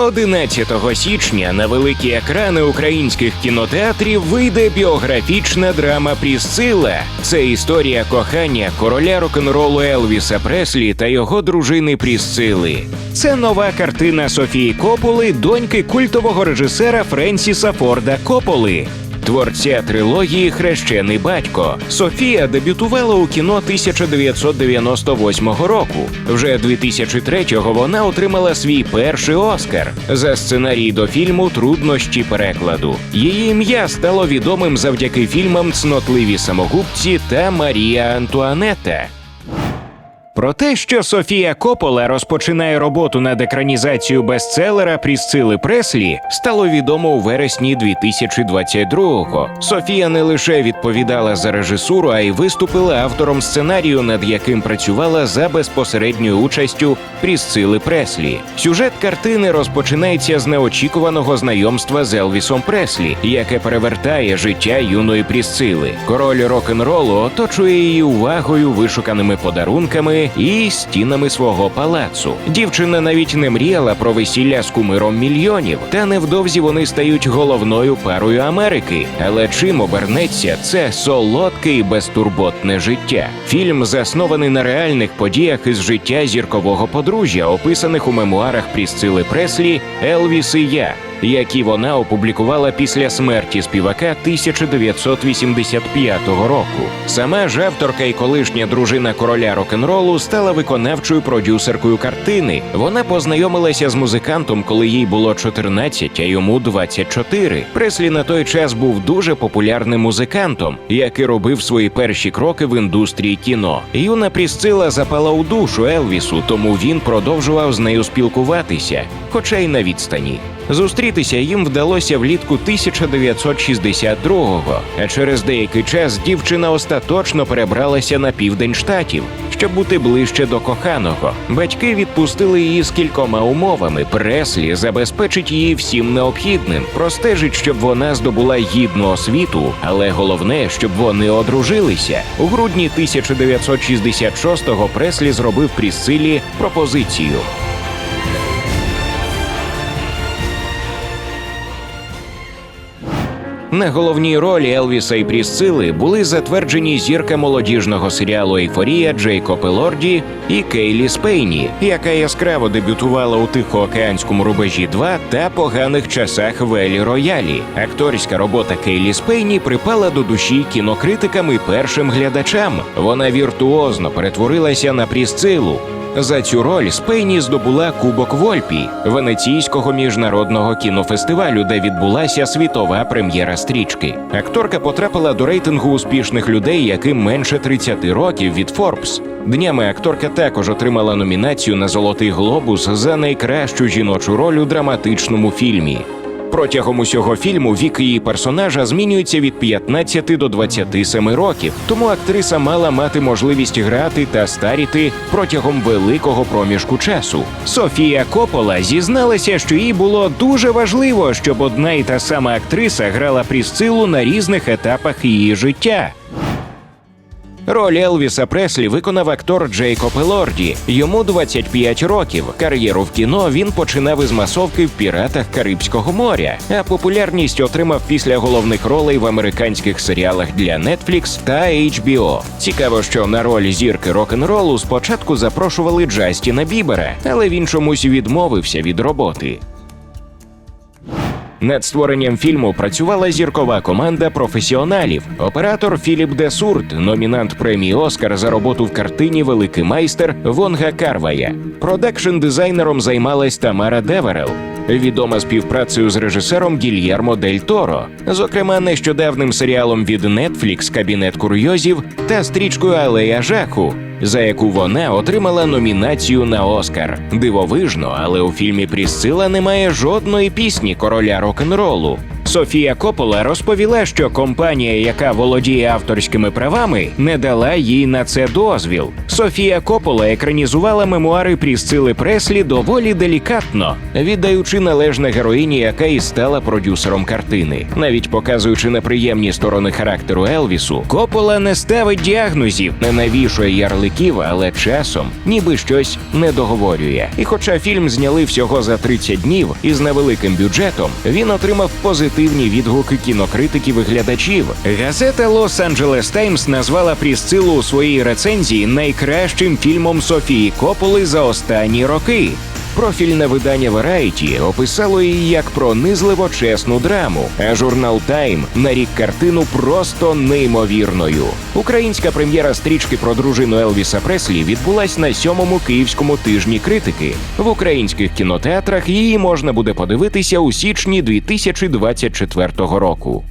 11 січня на великі екрани українських кінотеатрів вийде біографічна драма Прісцила. Це історія кохання короля рок-н-ролу Елвіса Преслі та його дружини Прісцили. Це нова картина Софії Кополи, доньки культового режисера Френсіса Форда Кополи. Творця трилогії Хрещений батько Софія дебютувала у кіно 1998 року. Вже 2003-го вона отримала свій перший Оскар за сценарій до фільму Труднощі перекладу. Її ім'я стало відомим завдяки фільмам Цнотливі самогубці та Марія Антуанетта. Про те, що Софія Копола розпочинає роботу над екранізацією бестселера Прісцили Преслі, стало відомо у вересні 2022-го. Софія не лише відповідала за режисуру, а й виступила автором сценарію, над яким працювала за безпосередньою участю Прісцили Преслі. Сюжет картини розпочинається з неочікуваного знайомства з Елвісом Преслі, яке перевертає життя юної Прісцили. Король рок-н-ролу оточує її увагою, вишуканими подарунками і стінами свого палацу. Дівчина навіть не мріяла про весілля з кумиром мільйонів, та невдовзі вони стають головною парою Америки. Але чим обернеться це солодке і безтурботне життя? Фільм заснований на реальних подіях із життя зіркового подружжя, описаних у мемуарах Прісцили Преслі Елвіс і я які вона опублікувала після смерті співака 1985 року. Сама ж авторка і колишня дружина короля рок-н-ролу стала виконавчою продюсеркою картини. Вона познайомилася з музикантом, коли їй було 14, а йому 24. Преслі на той час був дуже популярним музикантом, який робив свої перші кроки в індустрії кіно. Юна Прісцила запала у душу Елвісу, тому він продовжував з нею спілкуватися, хоча й на відстані. Зустрітися їм вдалося влітку 1962-го, а через деякий час дівчина остаточно перебралася на південь штатів, щоб бути ближче до коханого. Батьки відпустили її з кількома умовами. Преслі забезпечить її всім необхідним, простежить, щоб вона здобула гідну освіту, але головне, щоб вони одружилися. У грудні 1966-го Преслі зробив Прісцилі пропозицію. На головній ролі Елвіса і Прісцили були затверджені зірка молодіжного серіалу Ейфорія Джейкоб Елорді і Кейлі Спейні, яка яскраво дебютувала у Тихоокеанському рубежі 2 та поганих часах Велі Роялі. Акторська робота Кейлі Спейні припала до душі кінокритикам і першим глядачам. Вона віртуозно перетворилася на Прісцилу. За цю роль Спейні здобула Кубок Вольпі венеційського міжнародного кінофестивалю, де відбулася світова прем'єра стрічки. Акторка потрапила до рейтингу успішних людей, яким менше 30 років від Forbes. Днями акторка також отримала номінацію на Золотий глобус за найкращу жіночу роль у драматичному фільмі. Протягом усього фільму вік її персонажа змінюється від 15 до 27 років, тому актриса мала мати можливість грати та старіти протягом великого проміжку часу. Софія Копола зізналася, що їй було дуже важливо, щоб одна і та сама актриса грала Прісцилу на різних етапах її життя. Роль Елвіса Преслі виконав актор Джейкоб Елорді. Йому 25 років. Кар'єру в кіно він починав із масовки в піратах Карибського моря, а популярність отримав після головних ролей в американських серіалах для Netflix та HBO. Цікаво, що на роль зірки рок-н-ролу спочатку запрошували Джастіна Бібера, але він чомусь відмовився від роботи. Над створенням фільму працювала зіркова команда професіоналів. Оператор Філіп Де Сурт, номінант премії Оскар за роботу в картині Великий майстер Вонга Карвая. Продакшн дизайнером займалась Тамара Деверел. Відома співпрацею з режисером Гільєрмо Дель Торо, зокрема нещодавним серіалом від Netflix Кабінет курйозів та стрічкою Алея жаху, за яку вона отримала номінацію на Оскар. Дивовижно, але у фільмі Прісцила немає жодної пісні короля рок-н-ролу. Софія Копола розповіла, що компанія, яка володіє авторськими правами, не дала їй на це дозвіл. Софія Копола екранізувала мемуари Прісцили Преслі доволі делікатно, віддаючи належне героїні, яка і стала продюсером картини. Навіть показуючи неприємні сторони характеру Елвісу, Копола не ставить діагнозів, не навішує ярликів але часом ніби щось не договорює. І хоча фільм зняли всього за 30 днів із невеликим бюджетом, він отримав позитивні відгуки кінокритиків і глядачів. Газета Лос-Анджелес Таймс назвала Прісцилу у своїй рецензії найкращим фільмом Софії Кополи за останні роки. Профільне видання Variety описало її як пронизливо чесну драму, а журнал Time нарік картину просто неймовірною. Українська прем'єра стрічки про дружину Елвіса Преслі відбулась на сьомому київському тижні критики. В українських кінотеатрах її можна буде подивитися у січні 2024 року.